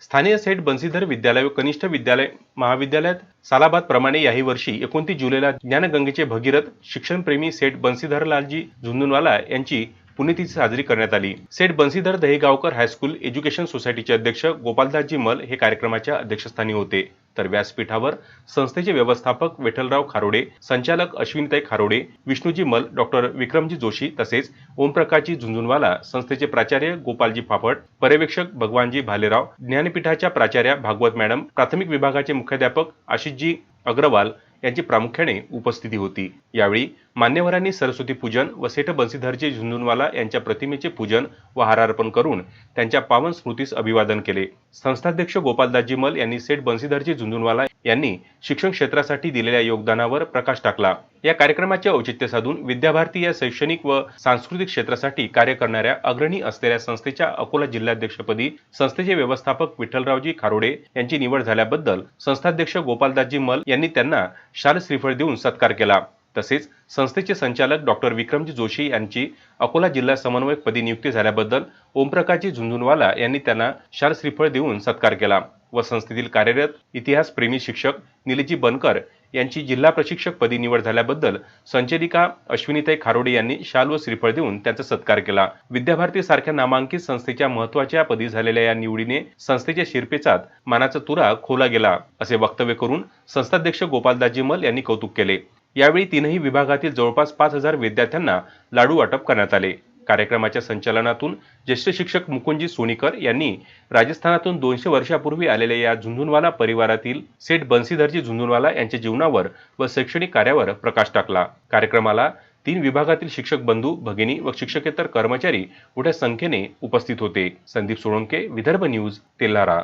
स्थानीय सेठ बन्सीधर विद्यालय व कनिष्ठ विद्यालय महाविद्यालयात सालाबाद प्रमाणे याही वर्षी एकोणतीस जुलैला ज्ञानगंगेचे भगीरथ शिक्षणप्रेमी सेठ बन्सीधरलालजी झुंझुनवाला यांची पुण्यतिथी साजरी करण्यात आली. सेठ बन्सीधर दहेगावकर हायस्कूल एज्युकेशन सोसायटीचे अध्यक्ष गोपालदासजी मल हे कार्यक्रमाच्या अध्यक्षस्थानी होते. तर व्यासपीठावर संस्थेचे व्यवस्थापक विठ्ठलराव खारोडे संचालक अश्विनीताई खारोडे विष्णूजी मल डॉक्टर विक्रमजी जोशी तसेच ओमप्रकाशजी झुंझुनवाला संस्थेचे प्राचार्य गोपालजी फाफट पर्यवेक्षक भगवानजी भालेराव ज्ञानपीठाच्या प्राचार्या भागवत मॅडम प्राथमिक विभागाचे मुख्याध्यापक आशिषजी अग्रवाल यांची प्रामुख्याने उपस्थिती होती. यावेळी मान्यवरांनी सरस्वती पूजन व सेठ बन्सीधरजी झुंझुनवाला यांच्या प्रतिमेचे पूजन व हारार्पण करून त्यांच्या पावन स्मृतीस अभिवादन केले. संस्थाध्यक्ष गोपालदासजी मल यांनी सेठ बन्सीधरजी झुंझुनवाला यांनी शिक्षण क्षेत्रासाठी दिलेल्या योगदानावर प्रकाश टाकला. या कार्यक्रमाचे औचित्य साधून विद्याभारती या शैक्षणिक व सांस्कृतिक क्षेत्रासाठी कार्य करणाऱ्या अग्रणी असलेल्या संस्थेच्या अकोला जिल्हाध्यक्षपदी संस्थेचे व्यवस्थापक विठ्ठलरावजी खारोडे यांची निवड झाल्याबद्दल संस्थाध्यक्ष गोपालदासजी मल यांनी त्यांना शाल श्रीफळ देऊन सत्कार केला. तसेच संस्थेचे संचालक डॉक्टर विक्रमजी जोशी यांची अकोला जिल्हा समन्वयक पदी नियुक्ती झाल्याबद्दल ओमप्रकाशजी झुंझुनवाला यांनी त्यांना शाल श्रीफळ देऊन सत्कार केला. व संस्थेतील कार्यरत इतिहास प्रेमी शिक्षक निलजी बनकर यांची जिल्हा प्रशिक्षक पदी निवड झाल्याबद्दल संचलिका अश्विनीताई खारोडे यांनी शाल व श्रीफळ देऊन त्यांचा सत्कार केला. विद्याभारती सारख्या नामांकित संस्थेच्या महत्त्वाच्या पदी झालेल्या या निवडीने संस्थेच्या शिरपेचात मानाचा तुरा खोला गेला असे वक्तव्य करून संस्थाध्यक्ष गोपालदाजी मल यांनी कौतुक केले. यावेळी तीनही विभागातील जवळपास पाच हजार विद्यार्थ्यांना लाडू वाटप करण्यात आले. कार्यक्रमाच्या संचालनातून ज्येष्ठ शिक्षक मुकुंजी सोनीकर यांनी राजस्थानातून दोनशे वर्षापूर्वी आलेल्या या झुंझुनवाला परिवारातील सेठ बन्सीधरजी झुंझुनवाला यांच्या जीवनावर व शैक्षणिक कार्यावर प्रकाश टाकला. कार्यक्रमाला तीन विभागातील शिक्षक बंधू भगिनी व शिक्षकेतर कर्मचारी मोठ्या संख्येने उपस्थित होते. संदीप सोळंके विदर्भ न्यूज तेल्हारा